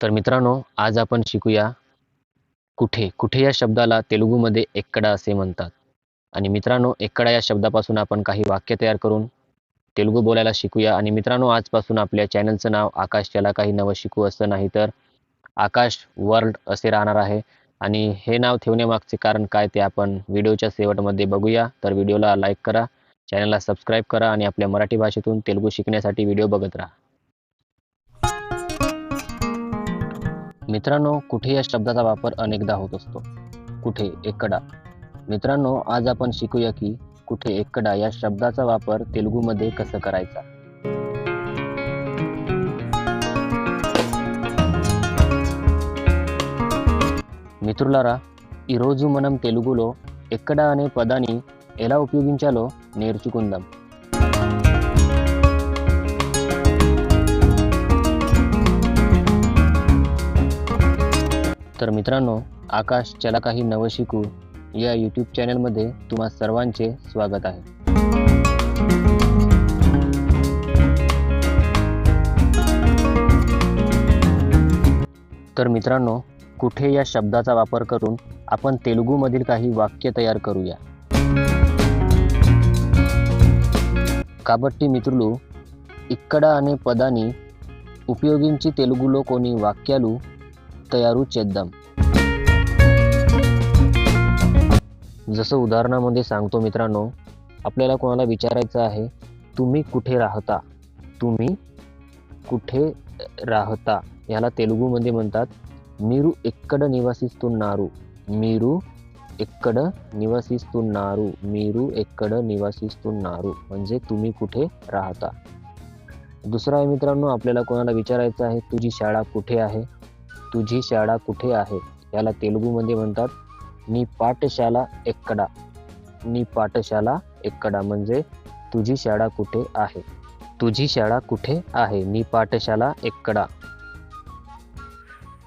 तर मित्रांनो आज आपण शिकूया कुठे? कुठे या शब्दाला तेलुगूमध्ये एक्कडा असे म्हणतात? आणि मित्रांनो एक्कडा या शब्दापासून आपण काही वाक्य तयार करून तेलुगू बोलायला शिकूया. आणि मित्रांनो आजपासून आपल्या चॅनलचं नाव आकाश त्याला काही नवं शिकू असं नाही तर आकाश वर्ल्ड असे राहणार आहे. आणि हे नाव ठेवण्यामागचे कारण काय ते आपण व्हिडिओच्या शेवटमध्ये बघूया. तर व्हिडिओला लाईक करा चॅनलला सबस्क्राईब करा आणि आपल्या मराठी भाषेतून तेलुगू शिकण्यासाठी व्हिडिओ बघत राहा. मित्रांनो कुठे या शब्दाचा वापर अनेकदा होत असतो कुठे एककडा मित्रांनो आज आपण शिकूया की कुठे एककडा या शब्दाचा वापर तेलुगूमध्ये कसं करायचा మిత్రులారా ఈరోజు మనం తెలుగులో ఎక్కడ అనే పదాన్ని ఎలా ఉపయోగించాలో నేర్చుకుందాం मित्रांनो आकाश चला काही नवं शिकू या यूट्यूब चॅनलमध्ये तुम्हा सर्वांचे स्वागत आहे तर मित्रांनो कुठे या शब्दाचा वापर करून आपण तेलुगूमधील काही वाक्य तयार करूया కాబట్టి మిత్రులు ఇక్కడ అనే పదాన్ని ఉపయోగించి తెలుగులో కొన్ని వాక్యాలు तयारू చేద్దాం जसं उदाहरणामध्ये सांगतो मित्रांनो आपल्याला कोणाला विचारायचं आहे तुम्ही कुठे राहता? तुम्ही कुठे राहता? याला तेलुगूमध्ये म्हणतात मीरू एक्कड निवासिस्तुन्नारू मीरू एक्कड निवासिस्तुन्नारू मीरू एक्कड निवासिस्तुन्नारू म्हणजे तुम्ही कुठे राहता? दुसरा आहे मित्रांनो आपल्याला कोणाला विचारायचं आहे तुझी शाळा कुठे आहे? तुझी शाळा कुठे आहे? याला तेलुगूमध्ये म्हणतात नी पाठशाला एक्कडा नी पाठशाला एक्कडा म्हणजे तुझी शाळा कुठे आहे? तुझी शाळा कुठे आहे? नी पाठशाला एक्कडा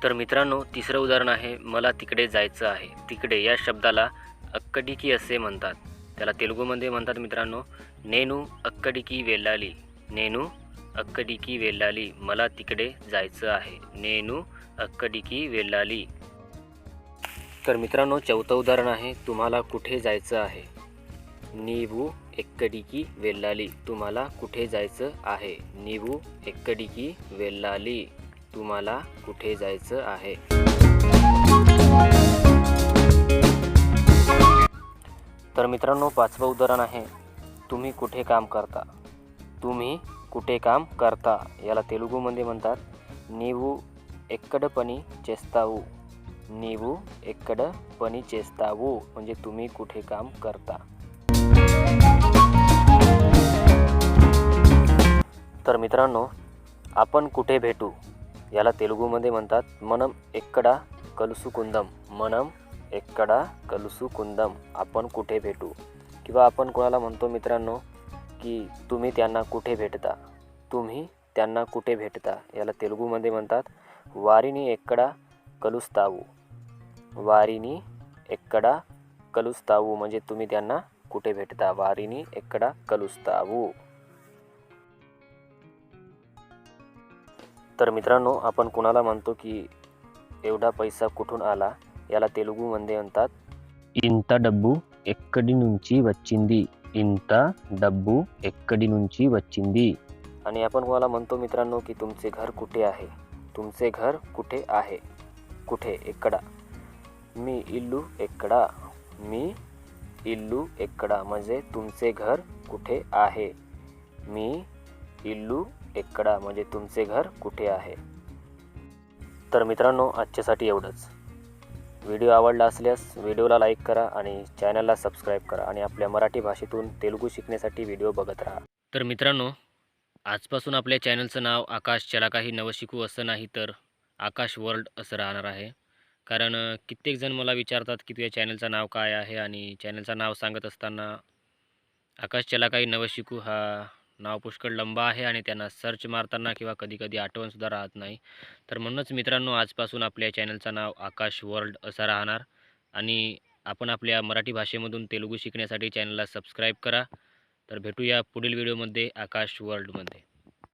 तर मित्रांनो तिसरं उदाहरण आहे मला तिकडे जायचं आहे. तिकडे या शब्दाला अक्कडिकी असे म्हणतात. त्याला तेलुगूमध्ये म्हणतात मित्रांनो नेनू अक्कडिकी वेल्लाली नेनू अक्कडिकी वेल्लाली मला तिकडे जायचं आहे. नेनू अक्कडिकी वेल्लाली तर मित्रांनो चौथं उदाहरण आहे तुम्हाला कुठे जायचं आहे? नीबू एक्कडिकी वेल्लाली तुम्हाला कुठे जायचं आहे? नीबू एक्कडिकी वेल्लाली तुम्हाला कुठे जायचं आहे? तर मित्रांनो पाचवं उदाहरण आहे तुम्ही कुठे काम करता? तुम्ही कुठे काम करता? याला तेलुगूमध्ये म्हणतात नीवू एक्कडपणी चेस्ताऊ నీవు ఎక్కడ పని చేస్తావు म्हणजे तुम्ही कुठे काम करता तर मित्रांनो आपण कुठे भेटू याला तेलुगूमध्ये म्हणतात మనం ఎక్కడ కలుసుకుందాం మనం ఎక్కడ కలుసుకుందాం आपण कुठे भेटू किंवा आपण कोणाला म्हणतो मित्रांनो की तुम्ही त्यांना कुठे भेटता तुम्ही त्यांना कुठे भेटता याला तेलुगूमध्ये म्हणतात వారిని ఎక్కడ కలుస్తావు వారిని ఎక్కడ కలుస్తావు म्हणजे तुम्ही त्यांना कुठे भेटता వారిని ఎక్కడ కలుస్తావు तर मित्रांनो आपण कुणाला म्हणतो की एवढा पैसा कुठून आला याला तेलुगूमध्ये म्हणतात ఇంత డబ్బు ఎక్కడి నుంచి వచ్చింది ఇంత డబ్బు ఎక్కడి నుంచి వచ్చింది आणि आपण कोणाला म्हणतो मित्रांनो की तुमचे घर कुठे आहे तुमचे घर कुठे आहे कुठे ఎక్కడ మీ ఇల్లు ఎక్కడ మీ ఇల్లు ఎక్కడ म्हणजे तुमचे घर कुठे आहे మీ ఇల్లు ఎక్కడ म्हणजे तुमचे घर कुठे आहे तर मित्रांनो आजच्यासाठी एवढंच व्हिडिओ आवडला असल्यास व्हिडिओला लाईक करा आणि चॅनलला सबस्क्राईब करा आणि आपल्या मराठी भाषेतून तेलुगू शिकण्यासाठी व्हिडिओ बघत राहा तर मित्रांनो आजपासून आपल्या चॅनलचं नाव आकाश चला काही नवं शिकू असं नाही तर आकाश वर्ल्ड असं राहणार आहे. कारण कित्येकजण मला विचारतात की तुझ्या चॅनलचं नाव काय आहे आणि चॅनलचं नाव सांगत असताना आकाश चला काही नवं शिकू हा नाव पुष्कळ लंबा आहे आणि त्यांना सर्च मारताना किंवा कधी कधी आठवणसुद्धा राहत नाही. तर म्हणूनच मित्रांनो आजपासून आपल्या चॅनलचं नाव आकाश वर्ल्ड असं राहणार. आणि आपण आपल्या मराठी भाषेमधून तेलुगू शिकण्यासाठी चॅनलला सबस्क्राईब करा. तर भेटूया पुढील व्हिडिओमध्ये आकाश वर्ल्डमध्ये